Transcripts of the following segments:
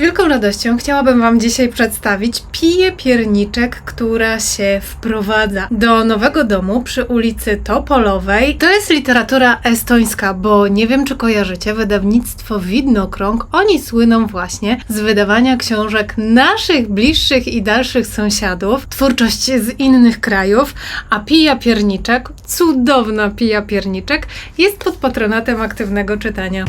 wielką radością chciałabym Wam dzisiaj przedstawić Piję Pierniczek, która się wprowadza do nowego domu przy ulicy Topolowej. To jest literatura estońska, bo nie wiem czy kojarzycie, wydawnictwo Widnokrąg. Oni słyną właśnie z wydawania książek naszych bliższych i dalszych sąsiadów, twórczość z innych krajów, a Pija Pierniczek, cudowna Pija Pierniczek, jest pod patronatem aktywnego czytania.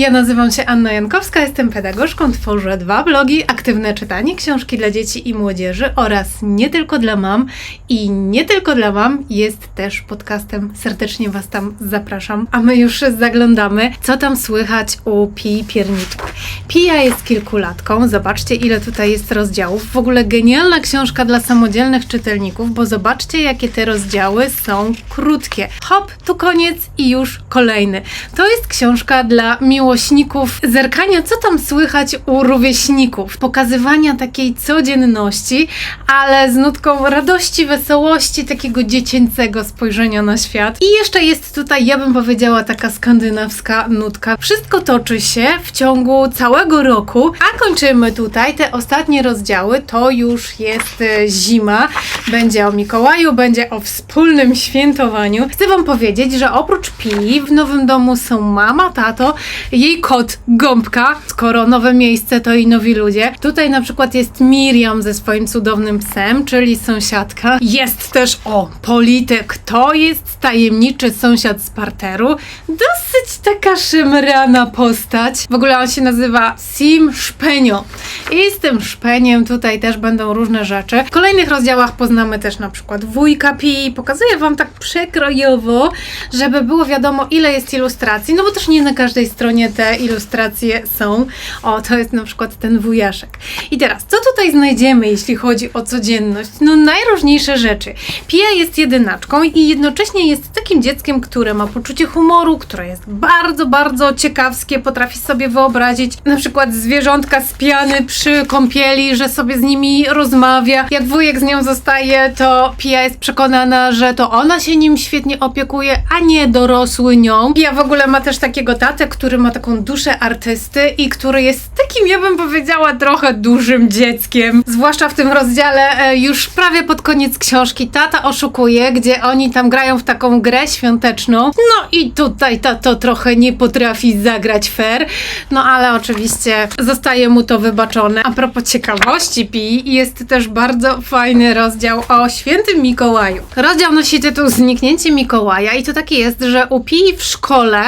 Ja nazywam się Anna Jankowska, jestem pedagogzką, tworzę dwa blogi, aktywne czytanie, książki dla dzieci i młodzieży oraz nie tylko dla mam i nie tylko dla mam jest też podcastem. Serdecznie Was tam zapraszam, a my już zaglądamy, co tam słychać u Pi Pierniczek. Pija jest kilkulatką, zobaczcie ile tutaj jest rozdziałów. W ogóle genialna książka dla samodzielnych czytelników, bo zobaczcie jakie te rozdziały są krótkie. Hop, tu koniec i już kolejny. To jest książka dla miłośników zerkania, co tam słychać u rówieśników, pokazywania takiej codzienności, ale z nutką radości, wesołości, takiego dziecięcego spojrzenia na świat. I jeszcze jest tutaj, ja bym powiedziała, taka skandynawska nutka. Wszystko toczy się w ciągu całego roku, a kończymy tutaj te ostatnie rozdziały. To już jest e, zima, będzie o Mikołaju, będzie o wspólnym świętowaniu. Chcę Wam powiedzieć, że oprócz Pili w nowym domu są mama, tato, jej kot, gąbka. Skoro nowe miejsce, to i nowi ludzie. Tutaj na przykład jest Miriam ze swoim cudownym psem, czyli sąsiadka. Jest też, o, polityk. To jest tajemniczy sąsiad z parteru. Dosyć taka szemrana postać. W ogóle on się nazywa Sim Szpenio. I z tym szpeniem tutaj też będą różne rzeczy. W kolejnych rozdziałach poznamy też na przykład wujka Pi. Pokazuję Wam tak przekrojowo, żeby było wiadomo ile jest ilustracji, no bo też nie na każdej stronie te ilustracje są. O, to jest na przykład ten wujaszek. I teraz, co tutaj znajdziemy, jeśli chodzi o codzienność? No najróżniejsze rzeczy. Pia jest jedynaczką i jednocześnie jest takim dzieckiem, które ma poczucie humoru, które jest bardzo, bardzo ciekawskie, potrafi sobie wyobrazić na przykład zwierzątka z piany przy kąpieli, że sobie z nimi rozmawia. Jak wujek z nią zostaje, to Pia jest przekonana, że to ona się nim świetnie opiekuje, a nie dorosły nią. Pia w ogóle ma też takiego tatę, który ma taką duszę artysty i który jest takim, ja bym powiedziała, trochę dużym dzieckiem. Zwłaszcza w tym rozdziale e, już prawie pod koniec książki tata oszukuje, gdzie oni tam grają w taką grę świąteczną. No i tutaj tato trochę nie potrafi zagrać fair, no ale oczywiście zostaje mu to wybaczone. A propos ciekawości Pi, jest też bardzo fajny rozdział o świętym Mikołaju. Rozdział nosi tytuł Zniknięcie Mikołaja i to taki jest, że u Pi w szkole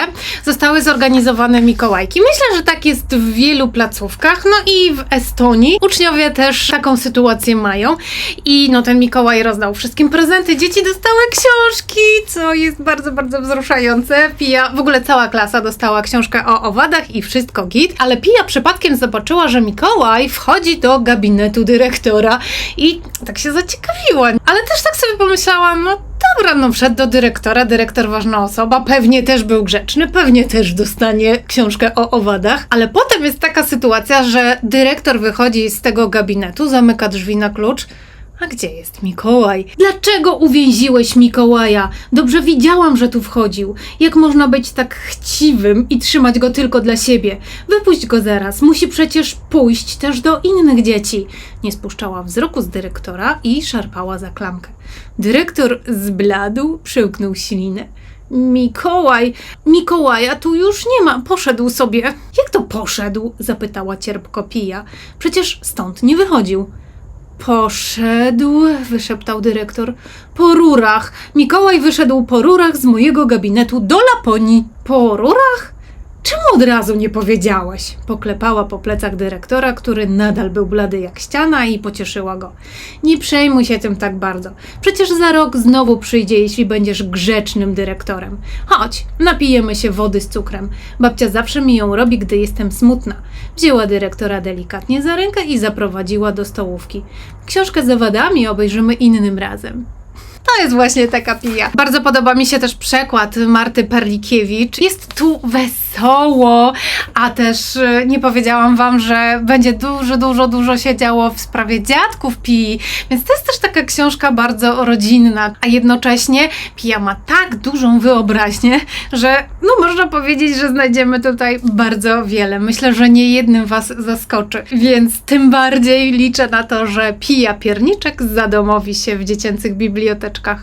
zostały zorganizowane Mikołajki. Myślę, że tak jest w wielu placówkach, no i w Estonii. Uczniowie też taką sytuację mają i no ten Mikołaj rozdał wszystkim prezenty, dzieci dostały książki, co jest bardzo, bardzo wzruszające. Pija, w ogóle cała klasa dostała książkę o owadach i wszystko git, ale Pija przypadkiem zobaczyła, że Mikołaj wchodzi do gabinetu dyrektora i tak się zaciekawiła. Ale też tak sobie pomyślałam, no dobra, no wszedł do dyrektora, dyrektor ważna osoba, pewnie też był grzeczny, pewnie też dostanie książkę o owadach, ale potem jest taka sytuacja, że dyrektor wychodzi z tego gabinetu, zamyka drzwi na klucz, a gdzie jest Mikołaj? Dlaczego uwięziłeś Mikołaja? Dobrze widziałam, że tu wchodził. Jak można być tak chciwym i trzymać go tylko dla siebie? Wypuść go zaraz, musi przecież pójść też do innych dzieci. Nie spuszczała wzroku z dyrektora i szarpała za klamkę. Dyrektor zbladł, przełknął ślinę. Mikołaj, Mikołaja tu już nie ma, poszedł sobie. Jak to poszedł? zapytała cierpko Pija. Przecież stąd nie wychodził. Poszedł, wyszeptał dyrektor. Po rurach. Mikołaj wyszedł po rurach z mojego gabinetu do Laponii. Po rurach? Czemu od razu nie powiedziałeś? Poklepała po plecach dyrektora, który nadal był blady jak ściana i pocieszyła go. Nie przejmuj się tym tak bardzo. Przecież za rok znowu przyjdzie, jeśli będziesz grzecznym dyrektorem. Chodź, napijemy się wody z cukrem. Babcia zawsze mi ją robi, gdy jestem smutna. Wzięła dyrektora delikatnie za rękę i zaprowadziła do stołówki. Książkę z owadami obejrzymy innym razem. To jest właśnie taka pija. Bardzo podoba mi się też przekład Marty Perlikiewicz. Jest tu wesoło a też y, nie powiedziałam Wam, że będzie dużo, dużo, dużo się działo w sprawie dziadków Pii, więc to jest też taka książka bardzo rodzinna, a jednocześnie Pia ma tak dużą wyobraźnię, że no można powiedzieć, że znajdziemy tutaj bardzo wiele. Myślę, że nie jednym Was zaskoczy, więc tym bardziej liczę na to, że Pija Pierniczek zadomowi się w dziecięcych biblioteczkach.